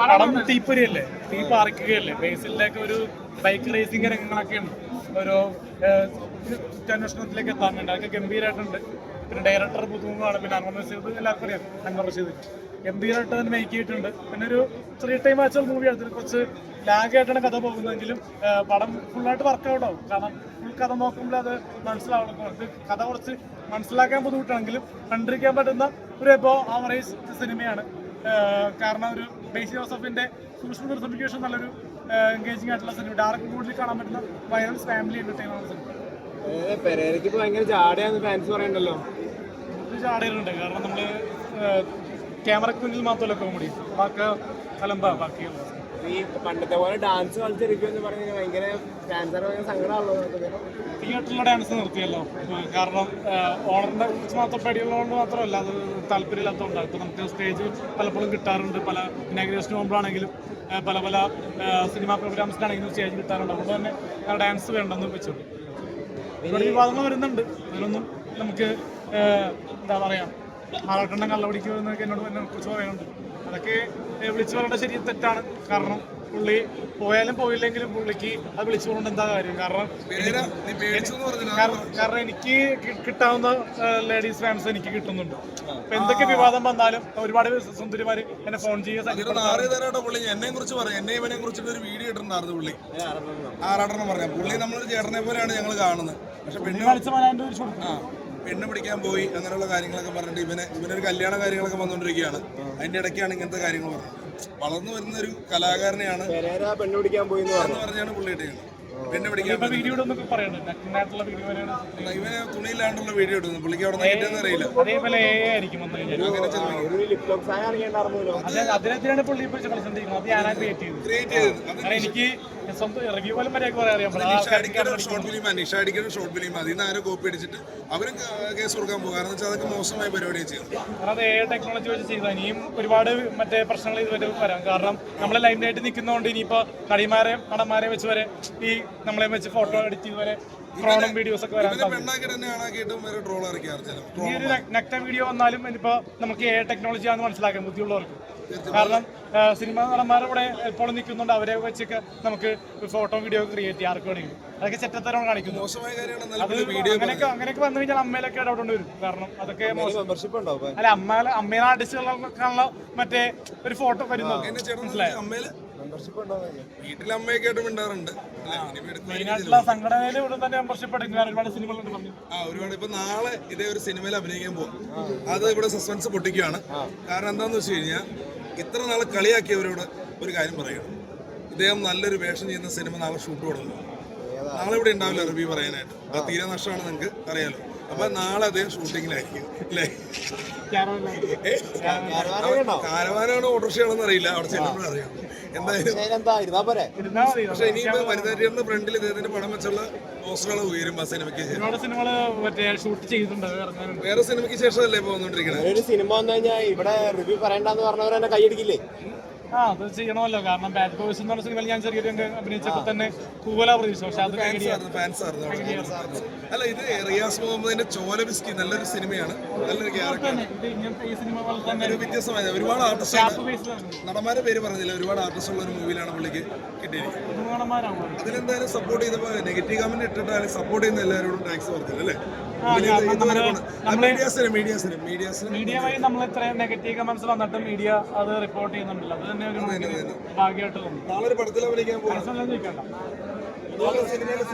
പടം തീപ്പൊരിയല്ലേ? തീ പാർക്കുകയല്ലേ ബേസിലേക്ക് ഒരു ബൈക്ക് റേസിംഗ് രംഗങ്ങളൊക്കെയാണ് ഉണ്ട് ഓരോ കുറ്റാന്വേഷണത്തിലേക്ക് എത്താറുണ്ട്. അതൊക്കെ ഗംഭീരമായിട്ടുണ്ട് പിന്നെ ഡയറക്ടർ പുതുമുഖമാണ്. പിന്നെ അൻവർ റഷീദ് എല്ലാവർക്കും അറിയാം. അൻവർ റഷീദ്. എം ഡി ആയിട്ട് തന്നെ മേക്ക് ചെയ്തിട്ടുണ്ട്. പിന്നെ ഒരു ത്രീ ടൈം ആച്ചുള്ള മൂവി ഇതിൽ കുറച്ച് ലാഗ് ആയിട്ടാണ് കഥ പോകുന്നതെങ്കിലും പടം ഫുള്ളായിട്ട് വർക്കൗട്ട് ആവും. കാരണം ഫുൾ കഥ നോക്കുമ്പോൾ അത് മനസ്സിലാവണം. കുറച്ച് കഥ കുറച്ച് മനസ്സിലാക്കാൻ ബുദ്ധിമുട്ടാണെങ്കിലും കണ്ടിരിക്കാൻ പറ്റുന്ന ഒരു എബോ ആവറേജ് സിനിമയാണ്. കാരണം ഒരു ബേസി ജോസഫിന്റെ സൂക്ഷ്മ നിർസമിക്കേഷൻ നല്ലൊരു എൻഗേജിംഗ് ആയിട്ടുള്ള സിനിമ ഡാർക്ക് മൂഡിൽ കാണാൻ പറ്റുന്ന വൈറൽസ് ഫാമിലി എന്റർടൈൻമെന്റ് സിനിമ പെരേരയ്ക്ക് ഭയങ്കര ജാടയാന്ന് ഫാൻസ് പറയണ്ടല്ലോ. ചാടിയിട്ടുണ്ട് കാരണം നമ്മൾ ക്യാമറക്ക് മുന്നിൽ മാത്രമല്ല കോമഡി ബാക്കി അലമ്പ ബാക്കിയുള്ള ഈ പണ്ടത്തെ പോലെ ഡാൻസ് കളിച്ചിരിക്കുമെന്ന് പറഞ്ഞാൽ ഭയങ്കര ഡാൻസർ ഭയങ്കര സങ്കടമാണല്ലോ നോക്കുന്നത് തിയേറ്ററിലെ ഡാൻസ് നിർത്തിയല്ലോ. കാരണം ഓണറിന്റെ കുറിച്ച് മാത്രം പേടിയുള്ളതുകൊണ്ട് മാത്രമല്ല അത് താല്പര്യമില്ലാത്തതുകൊണ്ട് ഇപ്പൊ നമുക്ക് സ്റ്റേജ് പലപ്പോഴും കിട്ടാറുണ്ട്. പല ഇനാഗ്രേഷൻ പോകുമ്പോഴാണെങ്കിലും ഏഹ് പല പല സിനിമാ പ്രോഗ്രാംസിലാണെങ്കിലും സ്റ്റേജ് കിട്ടാറുണ്ട്. അതുകൊണ്ട് തന്നെ ഡാൻസ് വേണ്ടെന്ന് വെച്ചു ഒരുപാട് വിവാദങ്ങൾ വരുന്നുണ്ട്. അതിലൊന്നും നമുക്ക് എന്താ പറയാ മാറാട്ടണ്ണം കള്ളപിടിക്കുക എന്നൊക്കെ എന്നോട് എന്നെ കുറിച്ച് പറയുന്നുണ്ട്. അതൊക്കെ വിളിച്ചു പറയേണ്ട ശരി തെറ്റാണ്. കാരണം പുള്ളി പോയാലും പോയില്ലെങ്കിലും പുള്ളിക്ക് അത് വിളിച്ചു പറഞ്ഞിട്ട് എന്താ കാര്യം? കാരണം കാരണം കാരണം എനിക്ക് കിട്ടാവുന്ന ലേഡീസ് ഫാൻസ് എനിക്ക് കിട്ടുന്നുണ്ട്. അപ്പൊ എന്തൊക്കെ വിവാദം വന്നാലും ഒരുപാട് സുന്ദരിമാര് എന്നെ ഫോൺ ചെയ്യാൻ പുള്ളി. എന്നെ കുറിച്ച് പറയാം എന്നെ ഇവനെ കുറിച്ചിട്ട് ഒരു വീഡിയോ ഇട്ടിട്ടുണ്ടായിരുന്നു പുള്ളി. ആറാട്ടെണ്ണം പറയാം പുള്ളി നമ്മളൊരു ചേട്ടനെ പോലെയാണ് ഞങ്ങൾ കാണുന്നത്. പക്ഷെ പെണ്ണ് കളിച്ച മലാന്റെ ഒരു പെണ്ണ് പിടിക്കാൻ പോയി അങ്ങനെയുള്ള കാര്യങ്ങളൊക്കെ പറഞ്ഞിട്ട് ഇവനെ ഇവനൊരു കല്യാണ കാര്യങ്ങളൊക്കെ വന്നുകൊണ്ടിരിക്കുകയാണ് അതിന്റെ ഇടയ്ക്കാണ് ഇങ്ങനത്തെ കാര്യങ്ങൾ പറഞ്ഞത്. വളർന്നു വരുന്ന ഒരു കലാകാരനെയാണ് പെണ്ണ് പിടിക്കാൻ പോയി എന്ന് പറഞ്ഞാണ് പുള്ളിയുടെ പെണ്ണ് പിടിക്കാൻ ഇപ്പൊ വീഡിയോ ഒന്നൊക്കെ പറയുന്നുണ്ട് നഗ്നായിട്ടുള്ള വീഡിയോ വരെയാണ്. ഇവന് തുണിയില്ലാണ്ടുള്ള വീഡിയോ ഇടുന്നു പുള്ളിക്ക് അവിടെ നിന്ന് കിട്ടിയെന്ന് അറിയില്ല. ക്രിയേറ്റ് ചെയ്തത്. എനിക്ക് സ്വന്തം റിവ്യൂ പോലും മര്യാദയ്ക്ക് പറയാൻ അറിയാം നിഷ അടിക്കുന്ന ഷോർട്ട് ഫിലിം അതിൽ നിന്ന് ആരോ കോപ്പി അടിച്ചിട്ട് അവരും കേസ് കൊടുക്കാൻ പോകും. കാരണം വെച്ചാൽ അതൊക്കെ മോശമായ പരിപാടിയാണ് ചെയ്യുന്നത്. അത് എ ടെക്നോളജി വെച്ച് ചെയ്താൽ ഇനിയും ഒരുപാട് മറ്റേ പ്രശ്നങ്ങൾ ഇതുവരെ വരാം. കാരണം നമ്മളെ ലൈമിലായിട്ട് നിൽക്കുന്നതുകൊണ്ട് ഇനിയിപ്പോ നടിമാരെ നടന്മാരെ വെച്ച് വരെ ഈ നമ്മളെ വെച്ച് ഫോട്ടോ എഡിറ്റ് ചെയ്ത് വരെ ട്രോണും വീഡിയോസ് ഒക്കെ വരാൻ ഈ ഒരു നെക്ട വീഡിയോ വന്നാലും ഇനിയിപ്പോ നമുക്ക് എ ടെക്നോളജി ആണെന്ന് മനസ്സിലാക്കാം ബുദ്ധിയുള്ളവർക്ക്. കാരണം സിനിമ നടന്മാരെ ഇവിടെ ഇപ്പോൾ നിൽക്കുന്നുണ്ട്. അവരെ വെച്ചൊക്കെ നമുക്ക് ഫോട്ടോ വീഡിയോ ക്രിയേറ്റ് ചെയ്യാം ആർക്ക് വേണമെങ്കിലും. അതൊക്കെ ചെറ്റത്തരം കാണിക്കുന്നു മോശമായ കാര്യമാണ് അത് നല്ല വീഡിയോ അങ്ങനെയൊക്കെ അങ്ങനെയൊക്കെ വന്നു കഴിഞ്ഞാൽ അമ്മയിലൊക്കെ ഇടപെടേണ്ടി വരും. കാരണം അതൊക്കെ മെമ്പർഷിപ്പ് ഉണ്ടോ അല്ല അമ്മ അമ്മേനെ ആർട്ടിസ്റ്റുകളൊക്കെയുള്ള മറ്റേ ഒരു ഫോട്ടോ വരുന്നു ചോദിക്കാം. വീട്ടിലെ അമ്മയൊക്കെ ആയിട്ട് മിണ്ടാറുണ്ട്. ഒരുപാട് സിനിമകളുണ്ട് ആ ഒരുപാട്. ഇപ്പൊ നാളെ ഇതേ ഒരു സിനിമയിൽ അഭിനയിക്കാൻ പോകും. അത് ഇവിടെ സസ്പെൻസ് പൊട്ടിക്കുകയാണ് കാരണം എന്താന്ന് വെച്ച് കഴിഞ്ഞാൽ ഇത്ര നാൾ കളിയാക്കിയവരോട് ഒരു കാര്യം പറയണം ഇദ്ദേഹം നല്ലൊരു വേഷം ചെയ്യുന്ന സിനിമ നാളെ ഷൂട്ട് തുടങ്ങും. നാളെ ഇവിടെ ഉണ്ടാവില്ല റിവ്യൂ പറയാനായിട്ട്. അത് തീരെ നഷ്ടമാണ് നിങ്ങൾക്ക് അറിയാലോ. അപ്പൊ നാളെ അദ്ദേഹം ഷൂട്ടിങ്ങിലായിരിക്കും അല്ലേ? കാരവാനാണോ ഓട്ടോറിക്ഷയാണെന്ന് അറിയില്ല. അവിടെ ചെല്ലുമ്പോഴേ അറിയാം എന്തായാലും അതിനെന്താ ഇരുന്നാ പോരെ. ഇരുന്നാ മതി. പക്ഷെ ഇനിയിപ്പോ വനിതാ തിയേറ്ററിന്റെ ഫ്രണ്ടിൽ ഇദ്ദേഹത്തിന്റെ പടം വെച്ചുള്ള പോസ്റ്ററുകൾ ഉയരും ആ സിനിമയ്ക്ക് ശേഷം. ഒരുപാട് സിനിമകൾ മറ്റേ ഷൂട്ട് ചെയ്തിട്ടുണ്ട് ഇറങ്ങാനുണ്ട്. വേറെ സിനിമയ്ക്ക് ശേഷമല്ലേ ഒരു സിനിമ വന്നു കഴിഞ്ഞാൽ ഇവിടെ റിവ്യൂ പറയണ്ടെന്ന് പറഞ്ഞവരെ കൈയടിക്കില്ലേ? ആ അത് ചെയ്യണമല്ലോ. കാരണം ബാഡ് ബോയ്സ് എന്ന് പറഞ്ഞ സിനിമയിൽ ഞാൻ ചെറിയൊരു രംഗം അഭിനയിച്ചപ്പോൾ തന്നെ കൂവല പ്രതീക്ഷ. പക്ഷെ അത് അല്ല ഇത് റിയാസ് മുഹമ്മദിന്റെ ചോല ബിസ്കി നല്ലൊരു സിനിമയാണ്. നല്ലൊരു ക്യാരക്ടർ വ്യത്യസ്തമായ ഒരുപാട് ആർട്ടിസ്റ്റ് നടന്മാരെ പേര് പറഞ്ഞില്ല. ഒരുപാട് ആർട്ടിസ്റ്റ് ഉള്ള ഒരു മൂവിയിലാണ് പുള്ളിക്ക് കിട്ടിയിരിക്കുന്നത്. അതിലെന്തായാലും സപ്പോർട്ട് ചെയ്തപ്പോൾ നെഗറ്റീവ് കമന്റ് ഇട്ടിട്ടാലും സപ്പോർട്ട് ചെയ്യുന്ന എല്ലാവരോടും ടാക്സ് പറഞ്ഞില്ല അല്ലേ? മീഡിയ വഴി നമ്മൾ ഇത്രയും നെഗറ്റീവ് കമന്റ്സ് വന്നിട്ട് മീഡിയ അത് റിപ്പോർട്ട് ചെയ്യുന്നുണ്ടല്ലോ. അത് തന്നെ ഒരു ഭാഗ്യമായിട്ട് തോന്നുന്നു. നാളെ ഒരു പടത്തിൽ അഭിനയിക്കാൻ പോകും സിനിമയിലെ